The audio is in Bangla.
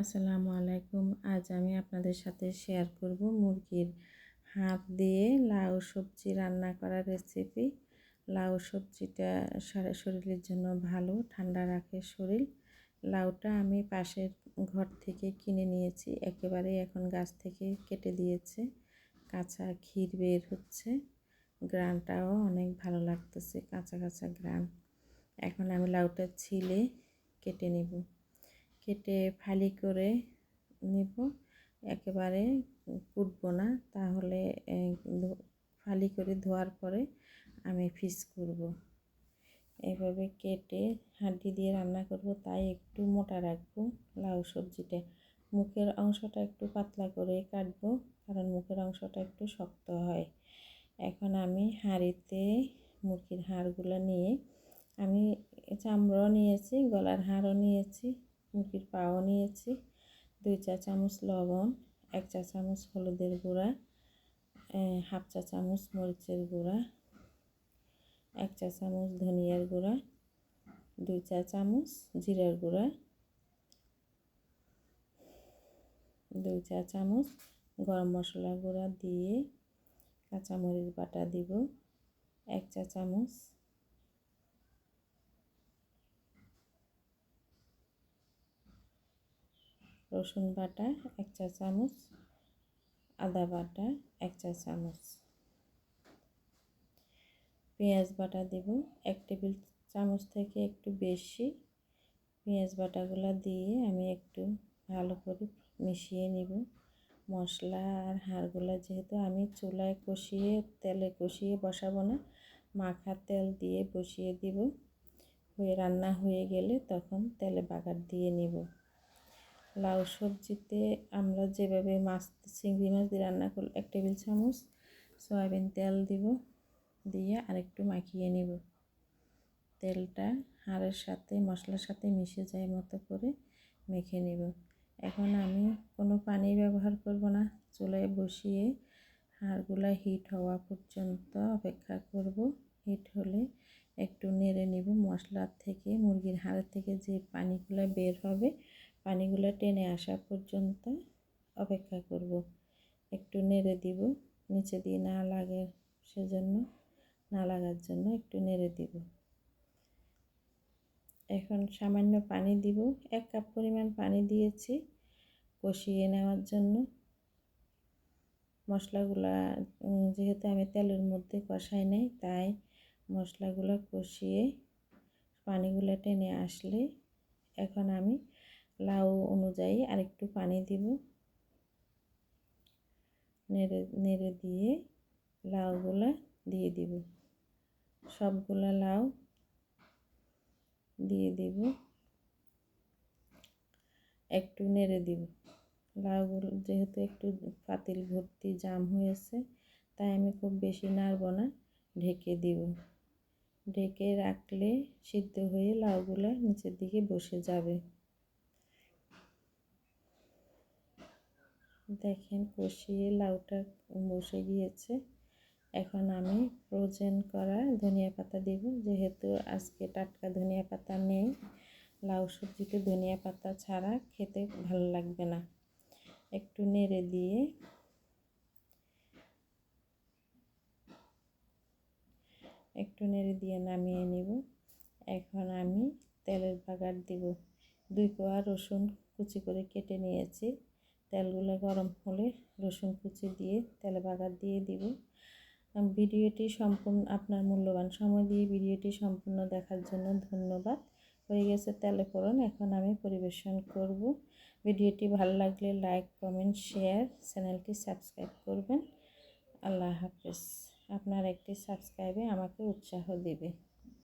আসসালামু আলাইকুম। আজ আমি আপনাদের সাথে শেয়ার করব মুরগির হাত দিয়ে লাউ সবজি রান্না করার রেসিপি লাউ সবজিটা সারা শরীরের জন্য ভালো, ঠান্ডা রাখে শরীর। লাউটা আমি পাশের ঘর থেকে কিনে নিয়েছি একেবারে এখন গাছ থেকে কেটে দিয়েছে। কাঁচা ক্ষীর বের হচ্ছে। গ্রানটাও অনেক ভালো লাগতেছে, কাঁচা কাঁচা গ্রান। এখন আমি লাউটা ছিলে কেটে নেব। কেটে ফালি করে নিব। একেবারে কুটবো না, তাহলে ফালি করে ধোয়ার পরে আমি ফিস করব। এভাবে কেটে হাড্ডি দিয়ে রান্না করব, তাই একটু মোটা রাখব লাউ সবজিটা। মুখের অংশটা একটু পাতলা করে কাটবো, কারণ মুখের অংশটা একটু শক্ত হয়। এখন আমি হাঁড়িতে মুরগির হাড়গুলো নিয়ে, আমি চামড়াও নিয়েছি, গলার হাড়ও নিয়েছি। মুরগির পাও নিয়েছি। দুই চা চামচ লবণ, এক চা চামচ হলুদের গুঁড়া হাফ চা চামচ মরিচের গুঁড়া, এক চা চামচ ধনিয়ার গুঁড়া, দুই চা চামচ জিরার গুঁড়া, দুই চা চামচ গরম মশলা গুঁড়া দিয়ে কাঁচামরিচ বাটা দিব, এক চা চামচ রসুন বাটা এক চা চামচ, আদা বাটা এক চা চামচ। পেঁয়াজ বাটা দেব এক টেবিল চামচ থেকে একটু বেশি। পেঁয়াজ বাটাগুলো দিয়ে আমি একটু ভালো করে মিশিয়ে নিব। মশলা আর হাড়গুলো যেহেতু আমি চুলায় কষিয়ে, তেলে কষিয়ে বসাবো না, মাখা তেল দিয়ে বসিয়ে দিব। হয়ে রান্না হয়ে গেলে তখন তেলে বাগার দিয়ে নিব। লাউ সবজিতে আমরা যেভাবে মাছ, চিংড়ি মাছ দিয়ে রান্না করলে এক টেবিল চামচ সয়াবিন তেল দিব, দিয়ে আরেকটু মাখিয়ে নিব। তেলটা হাড়ের সাথে, মশলার সাথে মিশে যায় মতো করে মেখে নিব। এখন আমি কোনো পানি ব্যবহার করব না, চুলায় বসিয়ে হাড়গুলা হিট হওয়া পর্যন্ত অপেক্ষা করব। হিট হলে একটু নেড়ে নিব মশলার থেকে, মুরগির হাড়ের থেকে যে পানিগুলো বের হবে পানিগুলো টেনে আসা পর্যন্ত অপেক্ষা করব। একটু নেড়ে দিব, নিচে দিয়ে না লাগে সেজন্য, না লাগার জন্য একটু নেড়ে দিব। এখন সামান্য পানি দিব, এক কাপ পরিমাণ পানি দিয়েছি কষিয়ে নেওয়ার জন্য। মশলাগুলা যেহেতু আমি তেলের মধ্যে কষাই নাই, তাই মশলাগুলো কষিয়ে পানিগুলো টেনে আসলে এখন আমি লাউ অনুযায়ী আরেকটু পানি দিব। নেড়ে নেড়ে দিয়ে লাউগুলো দিয়ে দিব। সবগুলা লাউ দিয়ে দিব। একটু নেড়ে দিব। লাউগুলো, যেহেতু একটু পাতিল ভর্তি জাম হয়েছে, তাই আমি খুব বেশি নাড়ব না, ঢেকে দিব। ঢেকে রাখলে সিদ্ধ হয়ে লাউগুলো নিচের দিকে বসে যাবে। দেখেন কষিয়ে লাউটা বসে গিয়েছে। এখন আমি ফ্রোজেন করা ধনিয়া পাতা দেব। যেহেতু আজকে টাটকা ধনিয়া পাতা নেই, লাউ সবজিতে ধনিয়া পাতা ছাড়া খেতে ভালো লাগবে না। একটু নেড়ে দিয়ে একটু নেড়ে দিয়ে নামিয়ে নিব। এখন আমি তেলের বাগার দিব। দুই কোয়া রসুন কুচি করে কেটে নিয়েছি। তেলগুলো গরম হলে রসুন কুচি দিয়ে তেলে বাগার দিয়ে দিব। ভিডিওটি সম্পূর্ণ, আপনার মূল্যবান সময় দিয়ে ভিডিওটি সম্পূর্ণ দেখার জন্য ধন্যবাদ। হয়ে গেছে তেলে ফোড়ন, এখন আমি পরিবেশন করব। ভিডিওটি ভালো লাগলে লাইক, কমেন্ট, শেয়ার, চ্যানেলটি সাবস্ক্রাইব করবেন। আল্লাহ হাফেজ। আপনার একটি সাবস্ক্রাইবে আমাকে উৎসাহ দেবে।